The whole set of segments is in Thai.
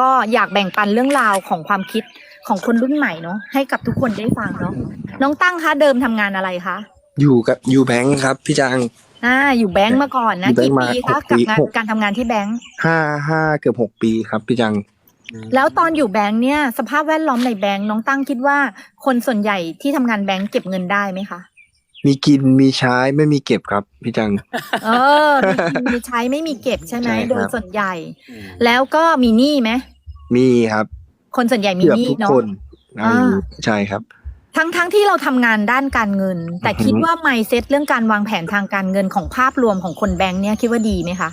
ก็อยากแบ่งปันเรื่องราวของความคิดของคนรุ่นใหม่เนาะให้กับทุกคนได้ฟังเนาะน้องตั้งคะเดิมทำงานอะไรคะอยู่กับยูแบงค์ครับ พี่จังอ่าอยู่แบงก์มาก่อนนะอยู่แบงกี่ก์มาปีคะหกปีกับงานหก การทำงานที่แบงก์ห้าห้าเกือบหกปีครับ พี่จัง แล้วตอนอยู่แบงก์เนี่ยสภาพแวดล้อมในแบงก์น้องตั้งคิดว่า คนส่วนใหญ่ที่ทำงานแบงก์เก็บเงินได้ไหมคะ มีกินมีใช้ไม่มีเก็บครับพี่จัง เออมีกินมีใช้ไม่มีเก็บใช่ไหมใช่ครับ โดยส่วนใหญ่ แล้วก็มีหนี้ไหมมีครับคนส่วนใหญ่มีเกือบหนี้ทุกเนาะ คนอะไรอย่างนี้อ่าใช่ครับ ทั้งทั้งที่เราทำงานด้านการเงิน แต่อือฮึ คิดว่า mindset เรื่องการวางแผนทางการเงินของภาพรวมของคนแบงค์เนี่ยคิดว่าดีไหมคะ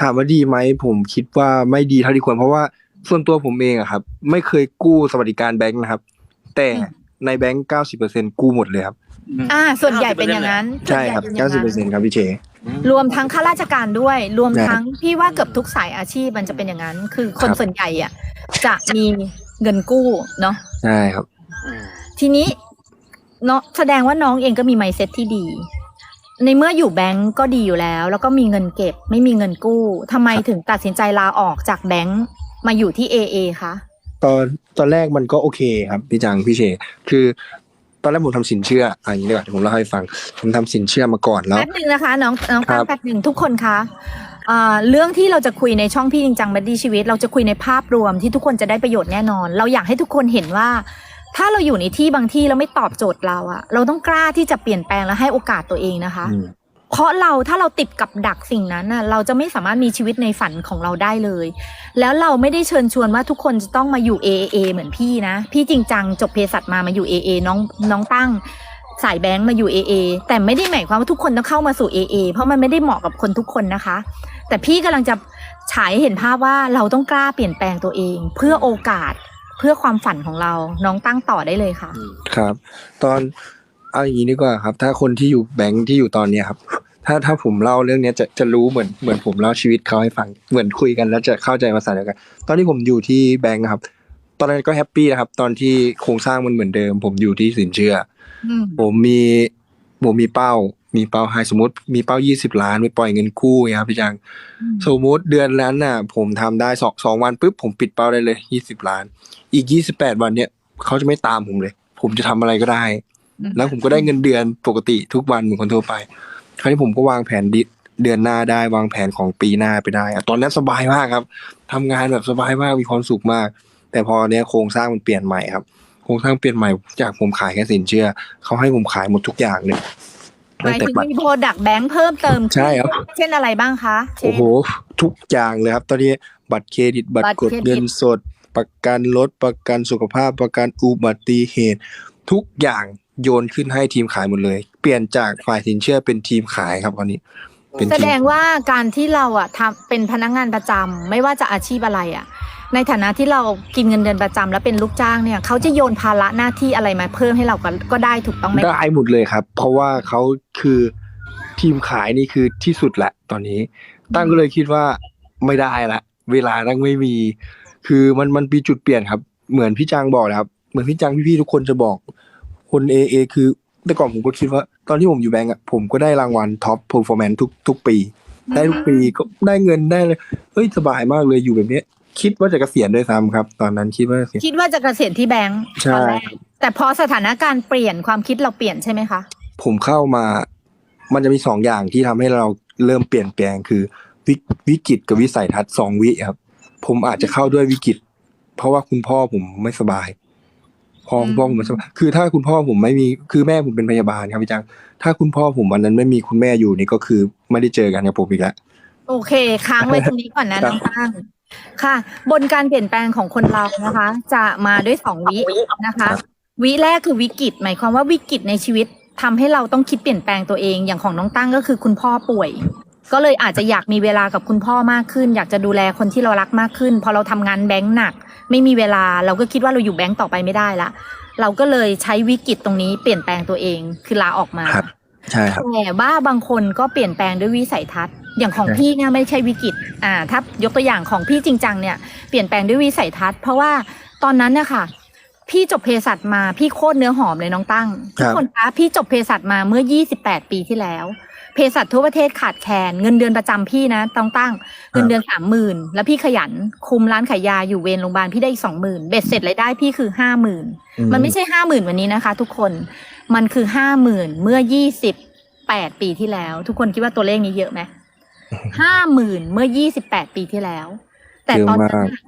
ถามว่าดีไหมผมคิดว่าไม่ดีเท่าที่ควรเพราะว่าส่วนตัวผมเองอะครับ ไม่เคยกู้สวัสดิการแบงค์นะครับ แต่อืม ในแบงค์เก้าสิบเปอร์เซ็นกู้หมดเลยครับ อ่า ส่วนใหญ่เป็นอย่างนั้นใช่ครับส่วนใหญ่เก้าสิบเปอป็ร์เซ็นนย่างครับพี่เชรวมทั้งข้าราชการด้วย รวมใช่ทั้งพี่ว่าเกือบทุกสายอาชีพมันจะเป็นอย่างนั้น คือคนครับส่วนใหญ่อะ จะมีเงินกู้เนาะใช่ครับ ทีนี้เนาะแสดงว่าน้องเองก็มี mindset ที่ดี ในเมื่ออยู่แบงก์ก็ดีอยู่แล้ว แล้วก็มีเงินเก็บ ไม่มีเงินกู้ทำไมครับถึงตัดสินใจลาออกจากแบงก์มาอยู่ที่ AA คะ ตอนตอนแรกมันก็โอเคครับพี่จังพี่เชคือตอนแรกผมทำสินเชื่ออะอย่างนี้ดีกว่าเดี๋ยวผมเล่าให้ฟังผมทำสินเชื่อมาก่อนแล้ว แป๊บหนึ่งนะคะ น้องน้องครัตั้งบ แป๊บหนึ่งทุกคนคะอ่าเรื่องที่เราจะคุยในช่องพี่จริงจังบัดดี้ชีวิต เราจะคุยในภาพรวมที่ทุกคนจะได้ประโยชน์แน่นอน เราอยากให้ทุกคนเห็นว่า ถ้าเราอยู่ในที่บางที่เราไม่ตอบโจทย์เราอะเราต้องกล้าที่จะเปลี่ยนแปลงและให้โอกาสตัวเองนะคะ อืม เพราะเราถ้าเราติดกับดักสิ่งนั้นน่ะเราจะไม่สามารถมีชีวิตในฝันของเราได้เลย แล้วเราไม่ได้เชิญชวนว่าทุกคนจะต้องมาอยู่ AA เหมือนพี่นะ พี่จริงจังจบเภสัชมามาอยู่ AA น้องน้องตั้งสายแบงค์มาอยู่ AA แต่ไม่ได้หมายความว่าทุกคนต้องเข้ามาสู่ AA เพราะมันไม่ได้เหมาะกับคนทุกคนนะคะ แต่พี่กำลังจะฉายเห็นภาพว่าเราต้องกล้าเปลี่ยนแปลงตัวเอง เพื่อโอกาสเพื่อความฝันของเราน้องตั้งต่อได้เลยค่ะ ครับ ตอน เอาอย่างนี้ดีกว่าครับ ถ้าคนที่อยู่แบงค์ที่อยู่ตอนเนี้ยครับ ถ้าถ้าผมเล่าเรื่องเนี้ยจะจะรู้เหมือนเหมือนผมเล่าชีวิตเขาให้ฟังเหมือนคุยกันแล้วจะเข้าใจภาษาเดียวกัน ตอนที่ผมอยู่ที่แบงค์ครับ ตอนนั้นก็แฮปปี้นะครับ ตอนที่โครงสร้างมันเหมือนเดิม ผมอยู่ที่สินเชื่ออืมผมมีผมมีเป้า มีเป้าให้สมมติมีเป้ายี่สิบล้านไปปล่อยเงินกู้ไงครับพี่จังสมมติเดือนนั้นน่ะ ผมทำได้สองสองวันปุ๊บผมปิดเป้าได้เลยยี่สิบล้าน อีกยี่สิบแปดวันเนี้ยเขาจะไม่ตามผมเลย ผมจะทำอะไรก็ได้อืม แล้วผมก็ได้เงินเดือนปกติทุกวันเหมือนคนทั่วไป คราวนี้ผมก็วางแผนดิเดือนหน้าได้วางแผนของปีหน้าไปได้อะตอนนั้นสบายมากครับทำงานแบบสบายมากมีความสุขมาก แต่พอเนี้ยโครงสร้างมันเปลี่ยนใหม่ครับ โครงสร้างเปลี่ยนใหม่จากผมขายแค่สินเชื่อเขาให้ผมขายหมดทุกอย่างเลยหมายแต่ถึงบัตรมีโปรดักต์แบงค์เพิ่มเติมขึ้นใช่ครับเช่นอะไรบ้างคะเช่นโอ้โหทุกอย่างเลยครับ ตอนนี้บัตรเครดิตบัตบัรตรกดเครดิตเงินสด ประกันรถประกันสุขภาพประกันอุบัติเหตุ ทุกอย่าง โยนขึ้นให้ทีมขายหมดเลย เปลี่ยนจากฝ่ายสินเชื่อเป็นทีมขายครับตอนนี้เป็นแสทีดมงว่าการที่เราอะทำเป็นพนักงานประจำไม่ว่าจะอาชีพอะไรอะในฐานะที่เรากินเงินเดือนประจำแล้วเป็นลูกจ้างเนี่ยเขาจะโยนภาระหน้าที่อะไรมาเพิ่มให้เราก็ก็ได้ถูกต้องไหมได้หมดเลยครับ เพราะว่าเขาคือทีมขายนี่คือที่สุดแหละตอนนี้ตั้งก็เลยคิดว่าไม่ได้ละเวลาตั้งไม่มี คือมันมันมีจุดเปลี่ยนครับ เหมือนพี่จังบอกนะครับ เหมือนพี่จังพี่ๆทุกคนจะบอก คนเอเอคือแต่ก่อนผมก็คิดว่า ตอนที่ผมอยู่แบงก์อะผมก็ได้รางวัลท็อปเพอร์ฟอร์แมนซ์ทุกทุกปี ได้ทุกปีก็ได้เงินได้เลยเฮ้ยสบายมากเลยอยู่แบบเนี้ยคิดว่าจะเกษียณด้วยซ้ำครับ ตอนนั้นคิดว่าเกษียณคิดว่าจะเกษียณที่แบงก์ใช่ตอนแรกแต่พอสถานการณ์เปลี่ยนความคิดเราเปลี่ยนใช่ไหมคะ ผมเข้ามา มันจะมีสองอย่างที่ทำให้เราเริ่มเปลี่ยนแปลงคือวิวิกฤตกับวิสัยทัศน์สองวิครับ ผมอาจจะเข้าด้วยวิกฤตเพราะว่าคุณพ่อผมไม่สบาย พอคุณพ่อผมไม่สบายคือถ้าคุณพ่อผมไม่มีคือแม่ผมเป็นพยาบาลครับพี่จังถ้าคุณพ่อผมวันนั้นไม่มีคุณแม่อยู่นี่ก็คือไม่ได้เจอกันกับผมอีกแล้วโอเค ค้างไว้ตรงนี้ก่อนนะครับน้องตั้งค่ะ บนการเปลี่ยนแปลงของคนเรานะคะ จะมาด้วยสองวินะคะครับวิแรกคือวิกฤต หมายความว่าวิกฤตในชีวิตทำให้เราต้องคิดเปลี่ยนแปลงตัวเองอย่างของน้องตั้งก็คือคุณพ่อป่วย ก็เลยอาจจะอยากมีเวลากับคุณพ่อมากขึ้น อยากจะดูแลคนที่เรารักมากขึ้น พอเราทำงานแบงค์หนัก ไม่มีเวลาเราก็คิดว่าเราอยู่แบงค์ต่อไปไม่ได้ละเราก็เลยใช้วิกฤตตรงนี้เปลี่ยนแปลงตัวเองคือลาออกมาครับใช่ครับแต่ว่าบางคนก็เปลี่ยนแปลงด้วยวิสัยทัศน์อย่างของใช่พี่เนี่ยไม่ใช่วิกฤตอ่าถ้ายกตัวอย่างของพี่จริงจังเนี่ยเปลี่ยนแปลงด้วยวิสัยทัศน์ เพราะว่าตอนนั้นเนี่ยค่ะพี่จบเภสัชมาพี่โคตรเนื้อหอมเลยน้องตั้งทุกคนคะพี่จบเภสัชมาเมื่อ 28 ปีที่แล้ว เภสัชทั่วประเทศขาดแคลนเงินเดือนประจำพี่นะต้องตั้งเงินเดือนสามหมื่นแล้วพี่ขยันคุมร้านขายยาอยู่เวรโรงพยาบาลพี่ได้อีกสองหมื่นเบ็ดเสร็จรายได้พี่คือห้าหมื่นมันไม่ใช่ห้าหมื่นวันนี้นะคะ ทุกคนมันคือห้าหมื่นเมื่อยี่สิบแปดปีที่แล้ว ทุกคนคิดว่าตัวเลขนี้เยอะไหมห้าหมื่นเมื่อยี่สิบแปดปีที่แล้ว แต่ตอนนั้นเยอะมากน่ะ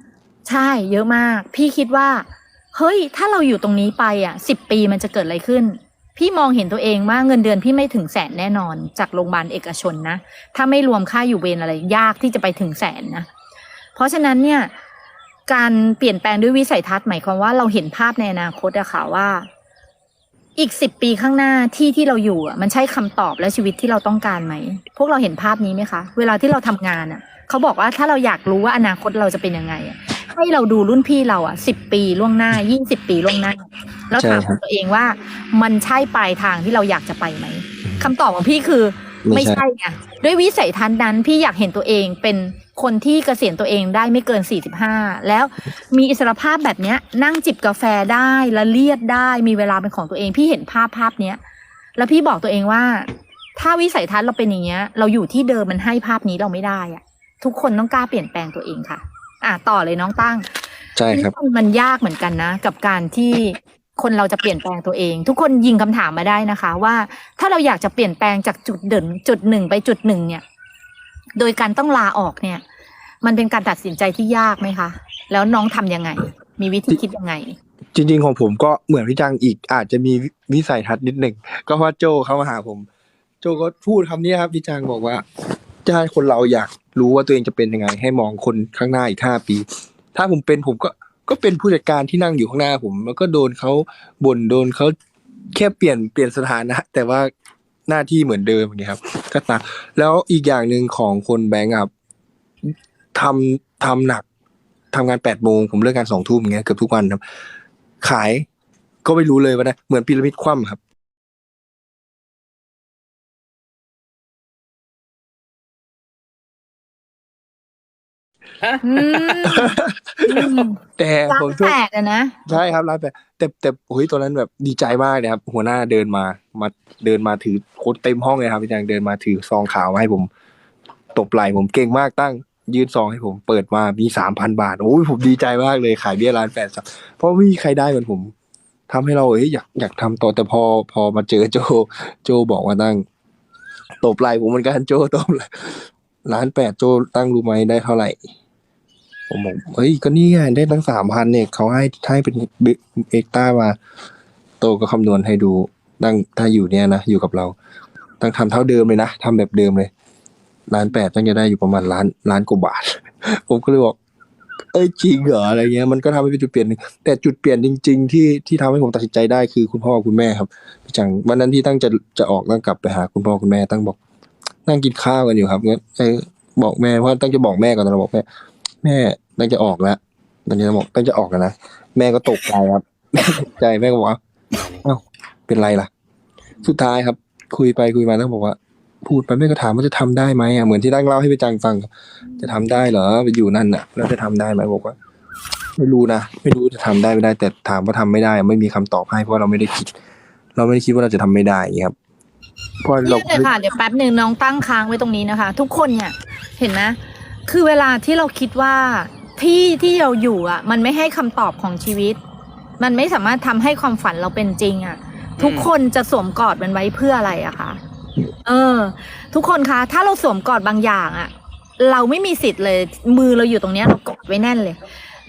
ใช่เยอะมาก พี่คิดว่า เฮ้ย ถ้าเราอยู่ตรงนี้ไปอะสิบปีมันจะเกิดอะไรขึ้น พี่มองเห็นตัวเองว่าเงินเดือนพี่ไม่ถึงแสนแน่นอน จากโรงพยาบาลเอกชนนะ ถ้าไม่รวมค่าอยู่เวรอะไรยากที่จะไปถึงแสนนะ เพราะฉะนั้นเนี่ย การเปลี่ยนแปลงด้วยวิสัยทัศน์หมายความว่าเราเห็นภาพในอนาคตอะค่ะว่า อีกสิบปีข้างหน้าที่ที่เราอยู่อะมันใช่คำตอบและชีวิตที่เราต้องการไหม พวกเราเห็นภาพนี้ไหมคะ เวลาที่เราทำงานอะเขาบอกว่าถ้าเราอยากรู้ว่าอนาคตเราจะเป็นยังไงให้เราดูรุ่นพี่เราอะสิบปีล่วงหน้ายี่สิบปีล่วงหน้า แล้วถามใช่ครับตัวเองว่า มันใช่ปลายทางที่เราอยากจะไปไหมคำตอบของพี่คือไม่ใช่ไงด้วยวิสัยทัศน์นั้นพี่อยากเห็นตัวเองเป็นคนที่เกษียณตัวเองได้ไม่เกิน 45 แล้วมีอิสรภาพแบบเนี้ยนั่งจิบกาแฟได้ละเลียดได้มีเวลาเป็นของตัวเอง พี่เห็นภาพภาพเนี้ยแล้วพี่บอกตัวเองว่า ถ้าวิสัยทัศน์เราเป็นอย่างเงี้ย เราอยู่ที่เดิมมันให้ภาพนี้เราไม่ได้อะทุกคนต้องกล้าเปลี่ยนแปลงตัวเองค่ะ อะต่อเลยน้องตั้ง ใช่ครับมันยากเหมือนกันนะ กับการที่ คนเราจะเปลี่ยนแปลงตัวเอง ทุกคนยิงคำถามมาได้นะคะ ว่าถ้าเราอยากจะเปลี่ยนแปลงจากจุดเด่นจุดหนึ่งไปจุดหนึ่งเนี่ย โดยการต้องลาออกเนี่ย มันเป็นการตัดสินใจที่ยากไหมคะ แล้วน้องทำยังไง มีวิธีคิดยังไง จริง ๆ ของผมก็เหมือนพี่จังอีกอาจจะมีวิสัยทัศน์นิดหนึ่งก็เพราะโจเข้ามาหาผม โจก็พูดคำนี้ครับพี่จังบอกว่าถ้าคนเราอยากรู้ว่าตัวเองจะเป็นยังไง ให้มองคนข้างหน้าอีกห้าปี ถ้าผมเป็นผมก็ ก็เป็นผู้จัดการที่นั่งอยู่ข้างหน้าผม แล้วก็โดนเขาบ่นโดนเขาแค่เปลี่ยนเปลี่ยนสถานะ แต่ว่าหน้าที่เหมือนเดิมอย่างเงี้ยครับ ก็ตามแล้วอีกอย่างหนึ่งของคนแบงก์อะทำทำหนักทำงานแปดโมงผมเลิกงานสองทุ่มอย่างเงี้ยเกือบทุกวันครับ ขายก็ไม่รู้เลยว่านะเหมือนพีระมิดคว่ำครับ แต่ร้านผมโชคแตกอะนะ ใช่ครับร้านแปดแต่แต่โอ้ยตอนนั้นแบบดีใจมากเลยครับ หัวหน้าเดินมามาเดินมาถือโค้ดเต็มห้องเลยครับพี่แจงเดินมาถือซองขาวมาให้ผม ตบไหล่ผมเก่งมากตั้ง ยื่นซองให้ผมเปิดมามีสามพันบาทโอ้ยผมดีใจมากเลยขายเบี้ยร้านแปดสับเพราะไม่มีใครได้เหมือนผมทำให้เราเอ้ยอยากอยากทำต่อแต่พอพอมาเจอโจโจบอกว่าตั้ง ตบไหล่ผมเหมือนกันโจตบไหล่ร้านแปดโจตั้งรู้ไหมได้เท่าไหร่ ผมบอกเฮ้ยก็นี่ไงได้ตั้งสามพันเนี่ยเขาให้ให้เป็นเอกต้ามาโตก็คำนวณให้ดูตั้งถ้าอยู่เนี่ยนะอยู่กับเราตั้งทำเท่าเดิมเลยนะทำแบบเดิมเลยล้านแปดตั้งจะได้อยู่ประมาณล้านล้านกว่าบาท ผมก็เลยบอก เอ้ยจริงเหรออะไรเงี้ยมันก็ทำให้เป็นจุดเปลี่ยนแต่จุดเปลี่ยนจริง ๆ ที่ที่ทำให้ผมตัดสินใจได้คือคุณพ่อคุณแม่ครับพี่จังวันนั้นที่ตั้งจะจะออกตั้งกลับไปหาคุณพ่อคุณแม่ตั้งบอก นั่งกินข้าวกันอยู่ครับงั้นบอกแม่เพราะตั้งจะบอกแม่ก่อนนะบอกแม่แม่ ตั้งจะออกแล้วตั้งจะบอกตั้งจะออกแล้วนะแม่ก็ตกใจครับตกใจแม่ก็บอกว่าเอ้าเป็นไรล่ะ สุดท้ายครับ คุยไปคุยมาตั้งบอกว่า พูดไปแม่ก็ถามว่าจะทำได้ไหมอะเหมือนที่ตั้งเล่าให้ไปจังฟังครับจะทำได้เหรอไปอยู่นั่นน่ะ แล้วจะทำได้ไหมบอกว่าไม่รู้นะไม่รู้จะทำได้ไม่ได้ แต่ถามว่าทำไม่ได้ ไม่มีคำตอบให้เพราะเราไม่ได้คิด เราไม่ได้คิดว่าเราจะทำไม่ได้อย่างเงี้ยครับเพราะเรานี่เลยค่ะเดี๋ยวแป๊บหนึ่งน้องตั้งค้างไว้ตรงนี้นะคะ ทุกคนเนี่ยเห็นไหมคือเวลาที่เราคิดว่า ที่ที่เราอยู่อะ มันไม่ให้คำตอบของชีวิต มันไม่สามารถทำให้ความฝันเราเป็นจริงอะ ทุกคนจะสวมกอดมันไว้เพื่ออะไรอะคะเออ ทุกคนคะ ถ้าเราสวมกอดบางอย่างอะเราไม่มีสิทธิ์เลย มือเราอยู่ตรงเนี้ยเรากอดไว้แน่นเลย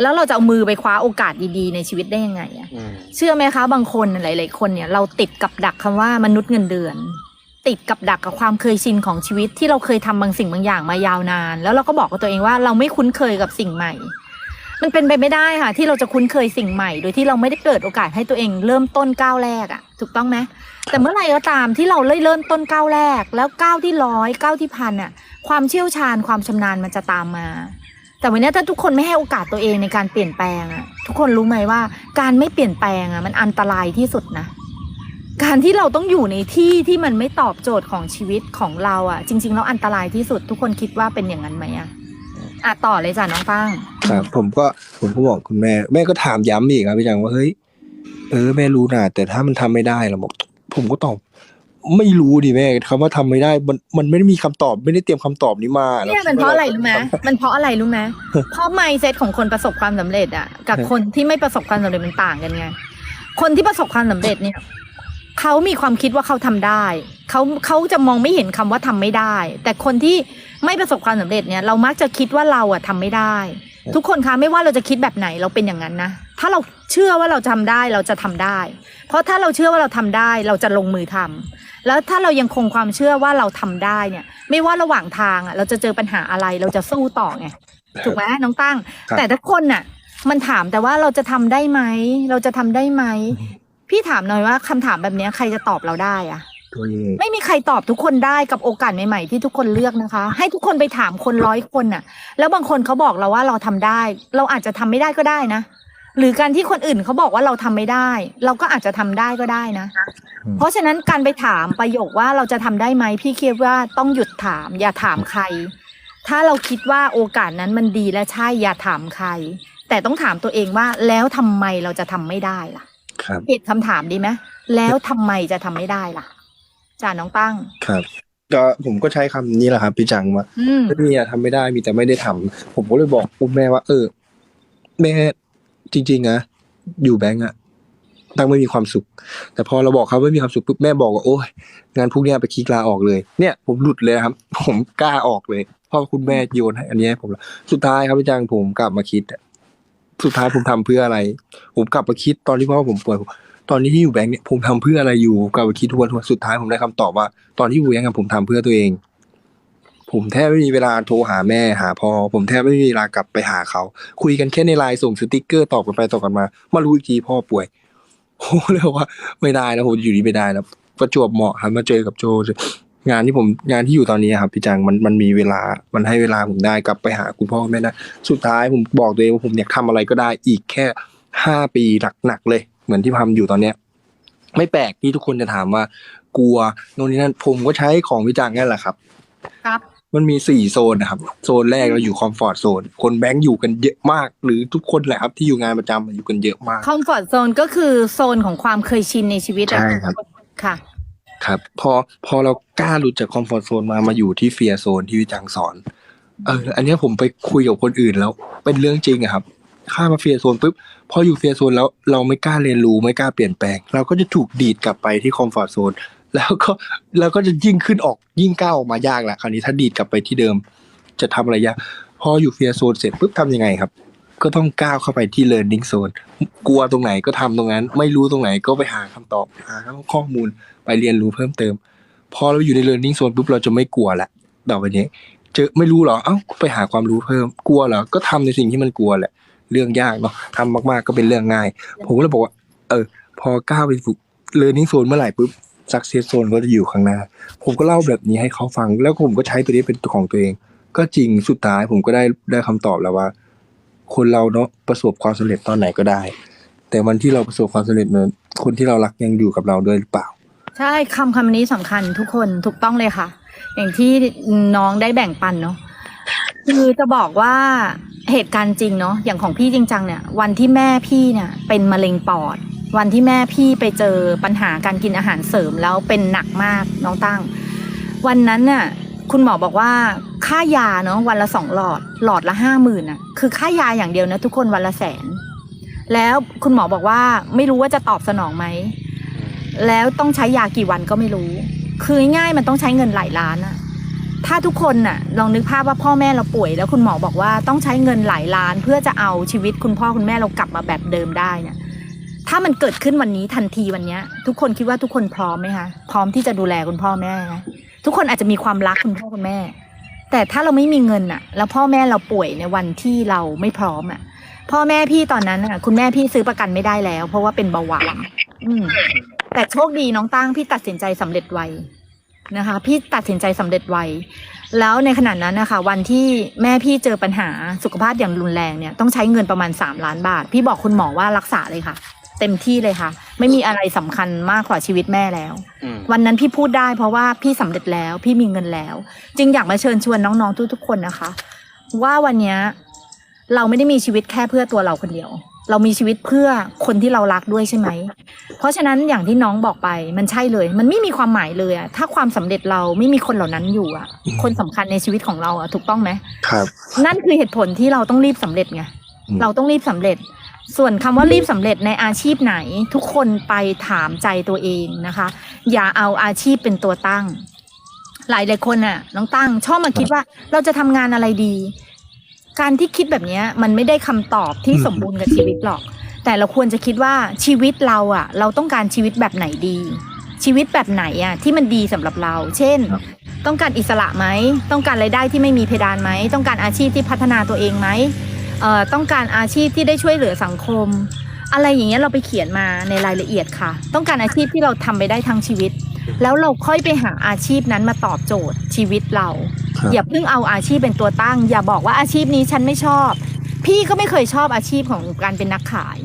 แล้วเราจะเอามือไปคว้าโอกาสดีๆในชีวิตได้ยังไงอะเชื่อไหมคะ บางคนหลาย ๆ คนเนี่ย เราติดกับดักคำว่ามนุษย์เงินเดือน ติดกับดักกับความเคยชินของชีวิตที่เราเคยทำบางสิ่งบางอย่างมายาวนาน แล้วเราก็บอกกับตัวเองว่าเราไม่คุ้นเคยกับสิ่งใหม่ มันเป็นไปไม่ได้ค่ะ ที่เราจะคุ้นเคยสิ่งใหม่ โดยที่เราไม่ได้เปิดโอกาสให้ตัวเองเริ่มต้นก้าวแรกอะถูกต้องไหมแต่เมื่อไหร่ก็ตามที่เราเริ่มต้นก้าวแรก แล้วก้าวที่ร้อยก้าวที่พันอะความเชี่ยวชาญความชำนาญมันจะตามมาแต่วันนี้ถ้าทุกคนไม่ให้โอกาสตัวเองในการเปลี่ยนแปลงอะทุกคนรู้ไหมว่าการไม่เปลี่ยนแปลงอะมันอันตรายที่สุดนะ การที่เราต้องอยู่ในที่ที่มันไม่ตอบโจทย์ของชีวิตของเราอะจริงๆแล้วอันตรายที่สุดทุกคนคิดว่าเป็นอย่างนั้นไหมอะอะต่อเลยจ้ะน้องฟังครับ ผมก็ผมก็บอกคุณแม่ แม่ก็ถามย้ำอีกครับพี่จังว่าเฮ้ยเออแม่รู้นะแต่ถ้ามันทำไม่ได้เราบอก ผมก็ตอบไม่รู้ดิแม่คำว่าทำไม่ได้ มันมันไม่ได้มีคำตอบไม่ได้เตรียมคำตอบนี้มาเนี่ยมันเพราะอะไรรู้ไหมมันเพราะอะไรรู้ไหมเพราะ mindset ของคนประสบความสำเร็จอะกับคนที่ไม่ประสบความสำเร็จมันต่างกันไงคนที่ประสบความสำเร็จเนี่ย เขามีความคิดว่าเขาทำได้เขาเขาจะมองไม่เห็นคำว่าทำไม่ได้ แต่คนที่ไม่ประสบความสำเร็จเนี่ย เรามักจะคิดว่าเราอะทำไม่ได้ ทุกคนคะไม่ว่าเราจะคิดแบบไหนเราเป็นอย่างนั้นนะถ้าเราเชื่อว่าเราทำได้เราจะทำได้ เพราะถ้าเราเชื่อว่าเราทำได้เราจะลงมือทำแล้วถ้าเรายังคงความเชื่อว่าเราทำได้เนี่ย ไม่ว่าระหว่างทางอะเราจะเจอปัญหาอะไรเราจะสู้ต่อไงถูกไหมน้องตั้งครับแต่ถ้าคนน่ะ มันถามแต่ว่าเราจะทำได้ไหม เราจะทำได้ไหม พี่ถามหน่อยว่าคำถามแบบเนี้ยใครจะตอบเราได้อะตัวเอง ไม่มีใครตอบทุกคนได้กับโอกาสใหม่ๆที่ทุกคนเลือกนะคะ ให้ทุกคนไปถามคนร้อยคนน่ะ แล้วบางคนเขาบอกเราว่าเราทำได้ เราอาจจะทำไม่ได้ก็ได้นะ หรือการที่คนอื่นเขาบอกว่าเราทำไม่ได้ เราก็อาจจะทำได้ก็ได้นะเพราะฉะนั้นการไปถามประโยคว่าเราจะทำได้ไหมพี่คิดว่าต้องหยุดถาม อย่าถามใคร ถ้าเราคิดว่าโอกาสนั้นมันดีและใช่อย่าถามใคร แต่ต้องถามตัวเองว่าแล้วทำไมเราจะทำไม่ได้ล่ะ ครับเปลี่ยนคำถามดีไหมแล้วทำไมจะทำไม่ได้ล่ะจ่าน้องตั้งครับก็ผมก็ใช้คำนี้แหละครับพี่จังว่าอืมไม่มีอะทำไม่ได้มีแต่ไม่ได้ทำผมก็เลยบอกคุณแม่ว่า เออ แม่จริงๆนะอยู่แบงก์อะตั้งไม่มีความสุข แต่พอเราบอกเขาไม่มีความสุขปุ๊บแม่บอกว่าโอ้ยงานพวกเนี้ยไปคลิกลาออกเลย เนี่ย ผมหลุดเลยครับ ผมกล้าออกเลยเพราะคุณแม่โยนให้อันนี้ให้ผมแล้วสุดท้ายครับพี่จังผมกลับมาคิดอะ สุดท้ายผมทำเพื่ออะไร ผมกลับมาคิดตอนที่พ่อผมป่วยตอนนี้ที่อยู่แบงก์เนี่ยผมทำเพื่ออะไรอยู่กลับมาคิดทวนทวนสุดท้ายผมได้คำตอบว่า ตอนที่อยู่แบงก์ผมทำเพื่อตัวเอง ผมแทบไม่มีเวลาโทรหาแม่หาพ่อผมแทบไม่มีเวลากลับไปหาเขา คุยกันแค่ในไลน์ส่งสติกเกอร์ตอบกันไปตอบกันมา มารู้อีกทีพ่อป่วยผมเลยว่า ไม่ได้นะผมอยู่ดีไม่ได้นะประจวบเหมาะครับมาเจอกับโจ งานที่ผมงานที่อยู่ตอนนี้ครับพี่จังมันมันมีเวลามันให้เวลาผมได้กลับไปหาคุณพ่อคุณแม่ได้สุดท้ายผมบอกตัวเองว่าผมอยากทำอะไรก็ได้อีกแค่ห้าปีหนักๆเลย เหมือนที่ทำอยู่ตอนเนี้ย ไม่แปลกที่ทุกคนจะถามว่า กลัวโน่นนี่นั่นผมก็ใช้ของพี่จังนั่นแหละครับ ครับมันมีสี่โซนนะครับ โซนแรกเราอยู่คอมฟอร์ตโซน คนแบงค์อยู่กันเยอะมาก หรือทุกคนแหละครับที่อยู่งานประจำอยู่กันเยอะมาก คอมฟอร์ z โซนก็คือโซนของความเคยชินในชีวิตอะใช่ครับค่ะ ครับ พอพอเรากล้าหลุดจากคอมฟอร์ตโซนมามาอยู่ที่เฟียร์โซนที่วิจังสอน เออ อันนี้ผมไปคุยกับคนอื่นแล้ว เป็นเรื่องจริงอะครับข้ามาเฟียร์โซนปุ๊บพออยู่เฟียร์โซนแล้วเราไม่กล้าเรียนรู้ไม่กล้าเปลี่ยนแปลง เราก็จะถูกดีดกลับไปที่คอมฟอร์ตโซนแล้วก็แล้วก็จะยิ่งขึ้นออกยิ่งก้าวออกมายากแหละคราวนี้ถ้าดีดกลับไปที่เดิม จะทำอะไรยากพออยู่เฟียร์โซนเสร็จปุ๊บทำยังไงครับ ก็ต้องก้าวเข้าไปที่ learning zone กลัวตรงไหนก็ทำตรงนั้น ไม่รู้ตรงไหนก็ไปหาคำตอบหาข้อมูลไปเรียนรู้เพิ่มเติม พอเราอยู่ใน learning zone ปุ๊บเราจะไม่กลัวละต่อไปนี้เจอไม่รู้หรอเอ้าไปหาความรู้เพิ่มกลัวเหรอก็ทำในสิ่งที่มันกลัวแหละ เรื่องยากเนาะทำมากๆก็เป็นเรื่องง่าย ผมก็เลยบอกว่า เออ พอก้าวไปฝึก learning zone เมื่อไหร่ปุ๊บ success zone ก็จะอยู่ข้างหน้า ผมก็เล่าแบบนี้ให้เขาฟัง แล้วผมก็ใช้ตัวนี้เป็นตัวของตัวเอง ก็จริงสุดท้ายผมก็ได้ได้คำตอบแล้วว่า คนเราเนาะประสบความสำเร็จตอนไหนก็ได้ แต่วันที่เราประสบความสำเร็จเนั้นคนที่เรารักยังอยู่กับเราด้วยหรือเปล่า ใช่คำคำนี้สำคัญทุกคนถูกต้องเลยค่ะ อย่างที่น้องได้แบ่งปันเนาะคือจะบอกว่าเหตุการณ์จริงเนาะอย่างของพี่จริงจังเนี่ย วันที่แม่พี่เนี่ยเป็นมะเร็งปอด วันที่แม่พี่ไปเจอปัญหาการกินอาหารเสริมแล้วเป็นหนักมากน้องตั้ง วันนั้นน่ะคุณหมอบอกว่า ค่ายาเนาะวันละสองหลอด หลอดละห้าหมื่นอะ คือค่ายาอย่างเดียวนะทุกคนวันละแสน แล้วคุณหมอบอกว่าไม่รู้ว่าจะตอบสนองไหม แล้วต้องใช้ยากี่วันก็ไม่รู้ คือง่ายมันต้องใช้เงินหลายล้านอะถ้าทุกคนน่ะลองนึกภาพว่าพ่อแม่เราป่วย แล้วคุณหมอบอกว่าต้องใช้เงินหลายล้าน เพื่อจะเอาชีวิตคุณพ่อคุณแม่เรากลับมาแบบเดิมได้เนี่ยถ้ามันเกิดขึ้นวันนี้ทันทีวันเนี้ยทุกคนคิดว่าทุกคนพร้อมไหมคะพร้อมที่จะดูแลคุณพ่อแม่ไหมทุกคนอาจจะมีความรักคุณพ่อคุณแม่ แต่ถ้าเราไม่มีเงินอะแล้วพ่อแม่เราป่วยในวันที่เราไม่พร้อมอะพ่อแม่พี่ตอนนั้นอะคุณแม่พี่ซื้อประกันไม่ได้แล้ว เพราะว่าเป็นเบาหวานอืม แต่โชคดีน้องตั้งพี่ตัดสินใจสำเร็จไวนะคะ พี่ตัดสินใจสำเร็จไวแล้วในขณะนั้นนะคะ วันที่แม่พี่เจอปัญหาสุขภาพอย่างรุนแรงเนี่ยต้องใช้เงินประมาณสามล้านบาท พี่บอกคุณหมอว่ารักษาเลยค่ะ เต็มที่เลยค่ะ ไม่มีอะไรสำคัญมากกว่าชีวิตแม่แล้ว วันนั้นพี่พูดได้เพราะว่าพี่สำเร็จแล้ว พี่มีเงินแล้ว จึงอยากมาเชิญชวนน้องๆทุกๆคนนะคะ ว่าวันเนี้ยเราไม่ได้มีชีวิตแค่เพื่อตัวเราคนเดียว เรามีชีวิตเพื่อคนที่เรารักด้วยใช่ไหม เพราะฉะนั้นอย่างที่น้องบอกไปมันใช่เลย มันไม่มีความหมายเลยอะถ้าความสำเร็จเราไม่มีคนเหล่านั้นอยู่อะอืมคนสำคัญในชีวิตของเราอะถูกต้องไหมครับ นั่นคือเหตุผลที่เราต้องรีบสำเร็จไงอืมเราต้องรีบสำเร็จ ส่วนคำว่ารีบสำเร็จในอาชีพไหน ทุกคนไปถามใจตัวเองนะคะ อย่าเอาอาชีพเป็นตัวตั้ง หลายหลายๆคนน่ะน้องตั้งชอบมาคิดว่าเราจะทำงานอะไรดี การที่คิดแบบเนี้ยมันไม่ได้คำตอบที่อืมสมบูรณ์กับชีวิตหรอก แต่เราควรจะคิดว่าชีวิตเราอะ เราต้องการชีวิตแบบไหนดี ชีวิตแบบไหนอะที่มันดีสำหรับเรา เช่นครับต้องการอิสระไหม ต้องการรายได้ที่ไม่มีเพดานไหม ต้องการอาชีพที่พัฒนาตัวเองไหมเอ่อ ต้องการอาชีพที่ได้ช่วยเหลือสังคม อะไรอย่างเงี้ยเราไปเขียนมาในรายละเอียดค่ะ ต้องการอาชีพที่เราทำไปได้ทั้งชีวิต แล้วเราค่อยไปหาอาชีพนั้นมาตอบโจทย์ชีวิตเราครับอย่าเพิ่งเอาอาชีพเป็นตัวตั้ง อย่าบอกว่าอาชีพนี้ฉันไม่ชอบ พี่ก็ไม่เคยชอบอาชีพของการเป็นนักขาย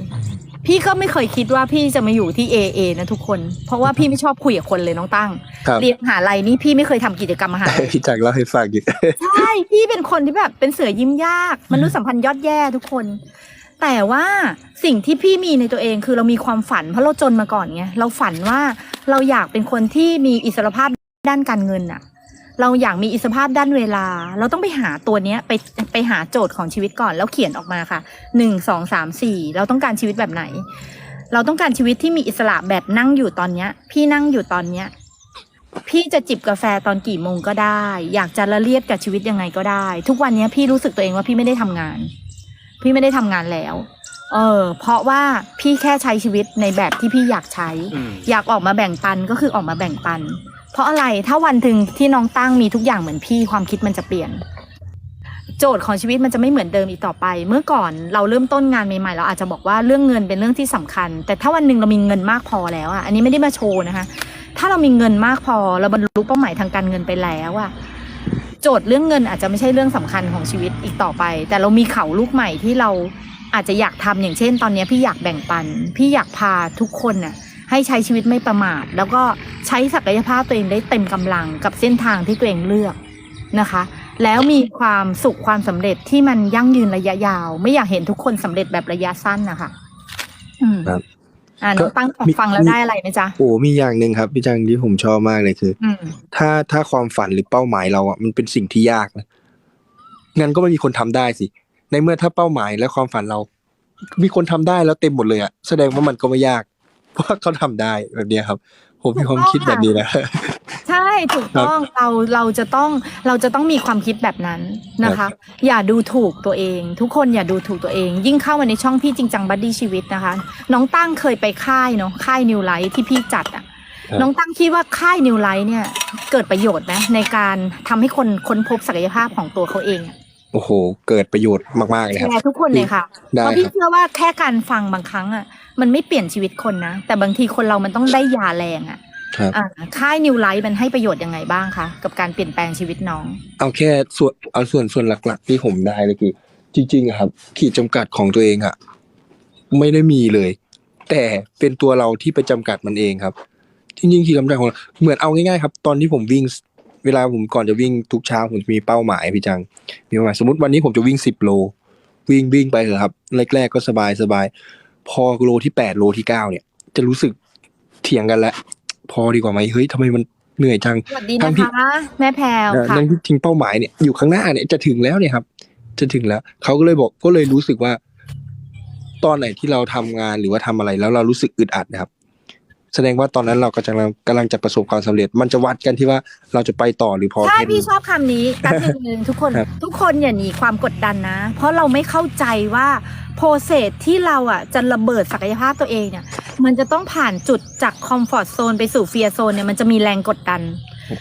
พี่ก็ไม่เคยคิดว่าพี่จะมาอยู่ที่ AA นะทุกคน เพราะว่าพี่ไม่ชอบคุยกับคนเลยน้องตั้งครับเรียนมหาลัยนี่พี่ไม่เคยทำกิจกรรมมหาลัยพี่จักรเล่าให้ฟังอยู่ใช่พี่เป็นคนที่แบบเป็นเสือยิ้มยากมนุษยสัมพันธ์ยอดแย่ทุกคน แต่ว่าสิ่งที่พี่มีในตัวเองคือเรามีความฝันเพราะเราจนมาก่อนไงเราฝันว่าเราอยากเป็นคนที่มีอิสรภาพด้านการเงินอะ เราอยากมีอิสรภาพด้านเวลา เราต้องไปหาตัวเนี้ยไปไปหาโจทย์ของชีวิตก่อนแล้วเขียนออกมาค่ะหนึ่งสองสามสี่เราต้องการชีวิตแบบไหน เราต้องการชีวิตที่มีอิสระแบบนั่งอยู่ตอนเนี้ย พี่นั่งอยู่ตอนเนี้ย พี่จะจิบกาแฟตอนกี่โมงก็ได้ อยากจะละเลียดกับชีวิตยังไงก็ได้ ทุกวันนี้พี่รู้สึกตัวเองว่าพี่ไม่ได้ทำงาน พี่ไม่ได้ทำงานแล้วเออเพราะว่าพี่แค่ใช้ชีวิตในแบบที่พี่อยากใช้อืมอยากออกมาแบ่งปันก็คือออกมาแบ่งปัน เพราะอะไรถ้าวันถึงที่น้องตั้งมีทุกอย่างเหมือนพี่ความคิดมันจะเปลี่ยน โจทย์ของชีวิตมันจะไม่เหมือนเดิมอีกต่อไป เมื่อก่อนเราเริ่มต้นงานใหม่ๆเราอาจจะบอกว่าเรื่องเงินเป็นเรื่องที่สำคัญ แต่ถ้าวันหนึ่งเรามีเงินมากพอแล้วอะอันนี้ไม่ได้มาโชว์นะคะ ถ้าเรามีเงินมากพอเราบรรลุเป้าหมายทางการเงินไปแล้วอะโจทย์เรื่องเงินอาจจะไม่ใช่เรื่องสำคัญของชีวิตอีกต่อไป แต่เรามีเขาลูกใหม่ที่เราอาจจะอยากทำอย่างเช่น ตอนนี้พี่อยากแบ่งปัน พี่อยากพาทุกคนน่ะ ให้ใช้ชีวิตไม่ประมาท แล้วก็ใช้ศักยภาพตัวเองได้เต็มกำลังกับเส้นทางที่ตัวเองเลือกนะคะ แล้วมีความสุขความสำเร็จที่มันยั่งยืนระยะยาว ไม่อยากเห็นทุกคนสำเร็จแบบระยะสั้นนะคะอืมครับอ่าน้องตั้งก็มีฟังแล้วได้อะไรไหมจ๊ะโอ้มีอย่างหนึ่งครับพี่จังที่ผมชอบมากเลยคืออืมถ้าถ้าความฝันหรือเป้าหมายเราอะมันเป็นสิ่งที่ยากนะงั้นก็ไม่มีคนทำได้สิ ในเมื่อถ้าเป้าหมายและความฝันเรา มีคนทำได้แล้วเต็มหมดเลยอะแสดงว่ามันก็ไม่ยาก เพราะว่าเขาทำได้แบบเนี้ยครับ ผมมีความคิดแบบนี้นะใช่ถูกต้องเราเราจะต้องเราจะต้องมีความคิดแบบนั้นนะคะ อย่าดูถูกตัวเอง ทุกคนอย่าดูถูกตัวเอง ยิ่งเข้ามาในช่องพี่จริงจังบัดดี้ชีวิตนะคะ น้องตั้งเคยไปค่ายเนาะค่ายนิวไลท์ที่พี่จัดอะครับน้องตั้งคิดว่าค่ายนิวไลท์เนี่ย เกิดประโยชน์ไหมในการทำให้คนค้นพบศักยภาพของตัวเขาเองอะโอ้โห เกิดประโยชน์มาก ๆ เลยแชครับร์ทุกคนเลยค่ะได้เพราะคพี่รับเชื่อว่าแค่การฟังบางครั้งอะ มันไม่เปลี่ยนชีวิตคนนะ แต่บางทีคนเรามันต้องได้ยาแรงอะครับอ่าค่ายนิวไลท์มันให้ประโยชน์ยังไงบ้างคะ กับการเปลี่ยนแปลงชีวิตน้อง เอาแค่ส่วนเอาส่วนส่วนหลัก ๆ ที่ผมได้เลยคือจริงๆอะครับขีดจำกัดของตัวเองอะไม่ได้มีเลย แต่เป็นตัวเราที่ไปจำกัดมันเองครับจริงๆขีดจำกัดของเราเหมือนเอาง่ายๆครับ ตอนที่ผมวิ่งเวลาผมก่อนจะวิ่งทุกเช้าผมจะมีเป้าหมายพี่จังมีเป้าหมายสมมติวันนี้ผมจะวิ่งสิบโล วิ่งวิ่งไปเถอะครับแรกๆก็สบายสบาย พอโลที่แปดโลที่เก้าเนี่ย จะรู้สึกเถียงกันแล้วพอดีกว่าไหมเฮ้ยทำไมมันเหนื่อยจังสวัสดีทั้นะงที่คะแม่แพรวเอ่อค่ะนั่นที่จริงเป้าหมายเนี่ยอยู่ข้างหน้าเนี่ยจะถึงแล้วเนี่ยครับ จะถึงแล้วเขาก็เลยบอกก็เลยรู้สึกว่า ตอนไหนที่เราทำงานหรือว่าทำอะไรแล้วเรารู้สึกอึดอัดนะครับ แสดงว่าตอนนั้นเรากำลังกำลังจะประสบความสำเร็จ มันจะวัดกันที่ว่าเราจะไปต่อหรือพอใช่แค่พี่นี้ชอบคำนี้แป๊บหนึงทุกคนครับทุกคนอย่าหนีความกดดันนะ เพราะเราไม่เข้าใจว่าโปรเซสที่เราอะจะระเบิดศักยภาพตัวเองเนี่ย มันจะต้องผ่านจุดจากคอมฟอร์ z โซนไปสู่เฟียร์โซนเนี่ยมันจะมีแรงกดดัน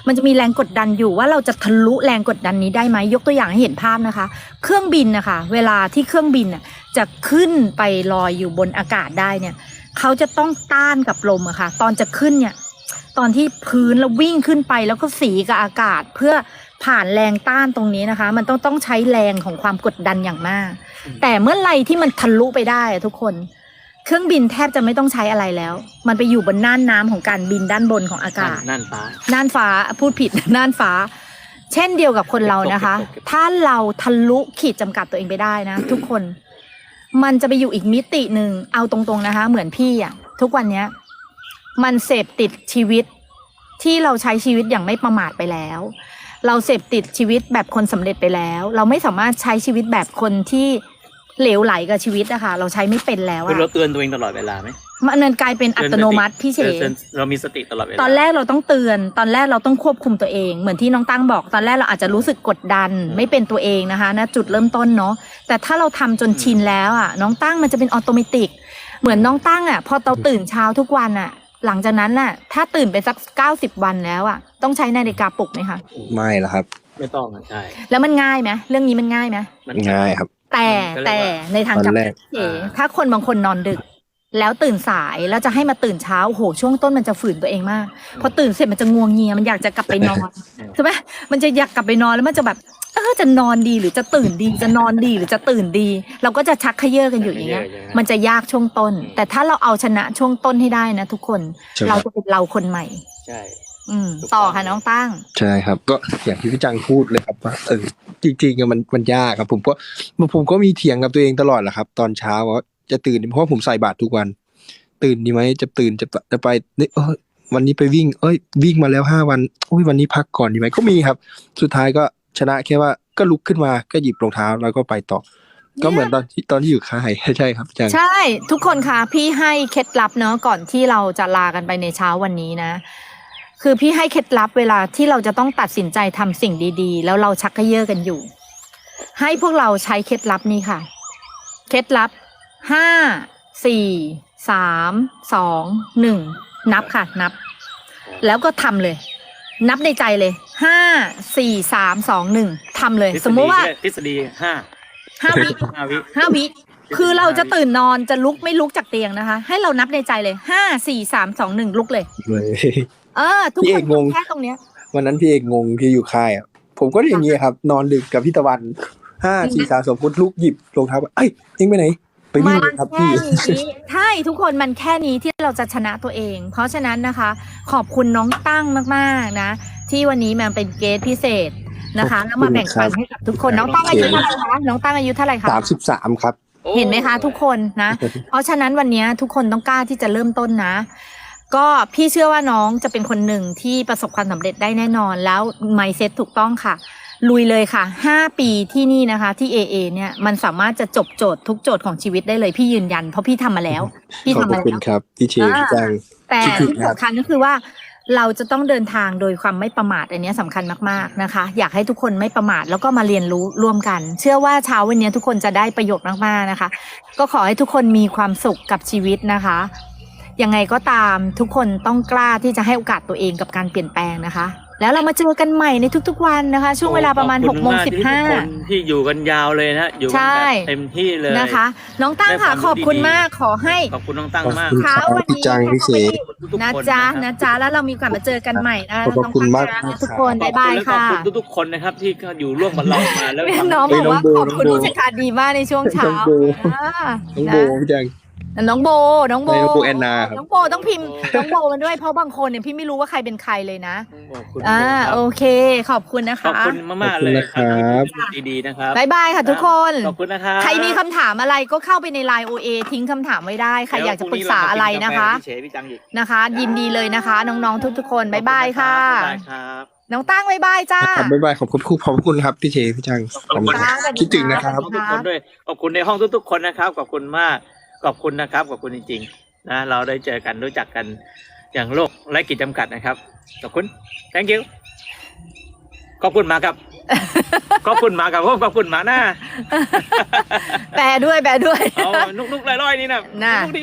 มันจะมีแรงกดดันอยู่ว่าเราจะทะลุแรงกดดันนี้ได้ไหมยกตัวอย่างให้เห็นภาพนะคะ เครื่องบินนะคะ เวลาที่เครื่องบินน่ะจะขึ้นไปลอยอยู่บนอากาศได้เนี่ย เขาจะต้องต้านกับลมอะค่ะ ตอนจะขึ้นเนี่ย ตอนที่พื้นแล้ววิ่งขึ้นไปแล้วก็สีกับอากาศเพื่อผ่านแรงต้านตรงนี้นะคะ มันต้องต้องใช้แรงของความกดดันอย่างมาก แต่เมื่อไหรที่มันทะลุไปได้อะทุกคน เครื่องบินแทบจะไม่ต้องใช้อะไรแล้ว มันไปอยู่บนน่านน้ำของการบินด้านบนของอากาศนั่นฟ้าน่านฟ้าพูดผิดน่านฟ้า เช่นเดียวกับคนเรานะคะเก็บตกเก็บตกถ้าเราทะลุขีดจำกัดตัวเองไปได้นะ ทุกคน มันจะไปอยู่อีกมิติหนึ่งเอาตรงๆนะคะ เหมือนพี่อะทุกวันเนี้ย มันเสพติดชีวิตที่เราใช้ชีวิตอย่างไม่ประมาทไปแล้ว เราเสพติดชีวิตแบบคนสำเร็จไปแล้ว เราไม่สามารถใช้ชีวิตแบบคนที่เหลวไหลกับชีวิตนะคะเราใช้ไม่เป็นแล้วคือเราอะเตือนตัวเองตลอดเวลาไหม มันกลายเป็นอัตโนมัติพี่เฉตือนตือนเรามีสติตลอดเวลาตอนแรกเราต้องเตือน ตอนแรกเราต้องควบคุมตัวเอง เหมือนที่น้องตั้งบอก ตอนแรกเราอาจจะรู้สึกกดดัน ไม่เป็นตัวเองนะคะณจุดเริ่มต้นเนาะแต่ถ้าเราทำจนชินแล้วอะน้องตั้งมันจะเป็นออโตเมติกเหมือนน้องตั้งอะ พอเราตื่นเช้าทุกวันอะ หลังจากนั้นน่ะ ถ้าตื่นไปสักเก้าสิบวันแล้วอะต้องใช้นาฬิกาปลุกไหมคะไม่ละครับ ไม่ต้องอะใช่แล้วมันง่ายไหมเรื่องนี้มันง่ายไหมมันง่ายครับ แต่ก็เรียกว่าแต่ในทางกลับตอนแรกเอ๋ถ้าคนบางคนนอนดึก แล้วตื่นสายแล้วจะให้มาตื่นเช้าโอ้โหช่วงต้นมันจะฝืนตัวเองมาก พอตื่นเสร็จมันจะงวงเงียมันอยากจะกลับไปนอนใช่ไหมมันจะอยากกลับไปนอนแล้วมันจะแบบเออจะนอนดีหรือจะตื่นดีจะนอนดีหรือจะตื่นดี เราก็จะชักเขย่อกันอยู่อย่างเงี้ย มันจะยากช่วงต้น แต่ถ้าเราเอาชนะช่วงต้นให้ได้นะทุกคนใช่คเรารับจะเป็นเราคนใหม่ใช่อืมถูกต้องต่อค่ะน้องตั้ง ใช่ครับ ก็อย่างที่พี่จังพูดเลยครับว่าเออจริงๆอะมันมันยากครับ ผมก็ผมก็มีเถียงกับตัวเองตลอดแหละครับ ตอนเช้าว่า จะตื่นเพราะว่าผมใส่บาตรทุกวัน ตื่นดีไหมจะตื่นจะจะไปเอยวันนี้ไปวิ่ง เอ้ย วิ่งมาแล้วห้าวันโอ้ยวันนี้พักก่อนดีไหมก็มีครับ สุดท้ายก็ชนะแค่ว่าก็ลุกขึ้นมาก็หยิบรองเท้าแล้วก็ไปต่อ ก็เหมือนตอนที่ตอนที่อยู่ค่ายใช่ครับอาจังใช่ ทุกคนคะพี่ให้เคล็ดลับเนาะก่อนที่เราจะลากันไปในเช้าวันนี้นะ คือพี่ให้เคล็ดลับเวลาที่เราจะต้องตัดสินใจทำสิ่งดี ๆ แล้วเราชักกระเยอะกันอยู่ ให้พวกเราใช้เคล็ดลับนี้ค่ะ เคล็ดลับ ห้าสี่สามสองหนึ่งนับค่ะนับ แล้วก็ทำเลย นับในใจเลยห้าสี่สามสองหนึ่งทำเลย ทฤษฎีสมมติว่าทฤษฎีห้าห้าวิห้าวิ ห้าวิ คือเราจะตื่นนอนจะลุกไม่ลุกจากเตียงนะคะ ให้เรานับในใจเลยห้าสี่สามสองหนึ่งลุกเลย เลย เออ ทุกพี่คเอนกงง แค่ตรงเนี้ย วันนั้นพี่เอกงงที่อยู่ค่ายอะผมก็อย่างนี้ครับ นอนดึกกับพี่ตะวันห้าสี่สามสองพุทลุกหยิบรองเท้าเอ้ยเอ็งไปไหน ไปวิ่งเลยครับแค่พี่นี้ใช่ทุกคนมันแค่นี้ที่เราจะชนะตัวเอง เพราะฉะนั้นนะคะ ขอบคุณน้องตั้งมากๆนะ ที่วันนี้มาเป็นเกสพิเศษนะคะ แล้วมาแบ่งปันให้กับทุกคนน้องตั้งอายุเท่าไหร่คะน้องตั้งอายุเท่าไหร่คะ สามสิบสามครับ เห็นไหมคะทุกคนนะ เพราะฉะนั้นวันนี้ทุกคนต้องกล้าที่จะเริ่มต้นนะ ก็พี่เชื่อว่าน้องจะเป็นคนหนึ่งที่ประสบความสำเร็จได้แน่นอนแล้ว mindset ถูกต้องค่ะ ลุยเลยค่ะ 5 ปีที่นี่นะคะที่ AA เนี่ยมันสามารถจะจบโจทย์ทุกโจทย์ของชีวิตได้เลยพี่ยืนยัน เพราะพี่ทำมาแล้ว พี่ขอบทำมาคุณแล้วครับพี่เชฟพี่จังแต่คิดถึงที่ครับสำคัญก็คือว่าเราจะต้องเดินทางโดยความไม่ประมาทอันเนี้ยสำคัญมากๆนะคะ อยากให้ทุกคนไม่ประมาทแล้วก็มาเรียนรู้ร่วมกัน เชื่อว่าเช้าวันนี้ทุกคนจะได้ประโยชน์มากๆนะคะ ก็ขอให้ทุกคนมีความสุขกับชีวิตนะคะ ยังไงก็ตามทุกคนต้องกล้าที่จะให้โอกาสตัวเองกับการเปลี่ยนแปลงนะคะ แล้วเรามาเจอกันใหม่ในทุกๆวันนะคะ ช่วงเวลาประมาณข6อบกโมคุณงกสิบที่ห้าทุกคนที่อยู่กันยาวเลยนะฮะอยู่กันใช่แบบเต็มที่เลยนะคะ น้องตั้งค่ะได้ความรู้ขอบคุณดีๆมากขอให้ขอบคุณน้องตั้งมากขอบคุณเช้าวันพี่นี้จังพี่เสกทุกๆนะคนจ๊ะครับนะจ๊ะแล้วเรามีโอกาสมาเจอกันใหม่นะขอบพระคุณมากน้องตั้งครับทุกคนบ๊ายบายขอบค่ะคุณทุกๆคนนะครับ ที่ก็อยู่ร่วมกับเรามาแล้วฟังน้องบอกว่าเฮ้ยน้องโบขอบคุณน้องโบผู้จัดการดีมากในช่วงเช้าน้องโบอ่าน้องโบพี่จัง นะน้องโบ น้องโบไม่น้องโบแอนนาครับ น้องโบต้องพิมพ์น้องโบมันด้วยเพราะบางคนเนี่ยพี่ไม่รู้ว่าใครเป็นใครเลยนะ ขอบคุณอ่าครับโอเค ขอบคุณนะขอบคะคุณมากๆเลยขอบคุณนะครับที่พูดดีๆนะครับบายบายค่ะทุกคน ขอบคุณนะครับใครมีคำถามอะไรก็เข้าไปในไลน์ OA ทิ้งคำถามไว้ได้ ใครอยากจะปรึกษาอะไรนะคะ เดี๋ยวพรุ่งนี้เรามากินกาแฟพี่เฉยพี่จังอีกนะคะ ยินดีเลยนะคะ น้องๆทุกๆคนบายบายค่ะบ๊ายบายครับ น้องตั้งบายบายจ้า ครับบ๊ายบายขอบคุณขอบคุณครับพี่เชฟพี่จังขอบคุณครับ คิดถึงนะครับ ขอบคุณทุกคนด้วยขอบคุณในห้องทุกๆคนนะครับขอบคุณมาก ขอบคุณนะครับขอบคุณจริงๆนะเราได้เจอกันรู้จักกันอย่างโลกไร้ขีดจำกัดนะครับ ขอบคุณ thank you ขอบคุณมากครับ ขอบคุณมากครับผมขอบคุณมากนะแปลด้วยแปลด้วยเอานุกๆลอยๆนี่นะน่ะ นุกดิ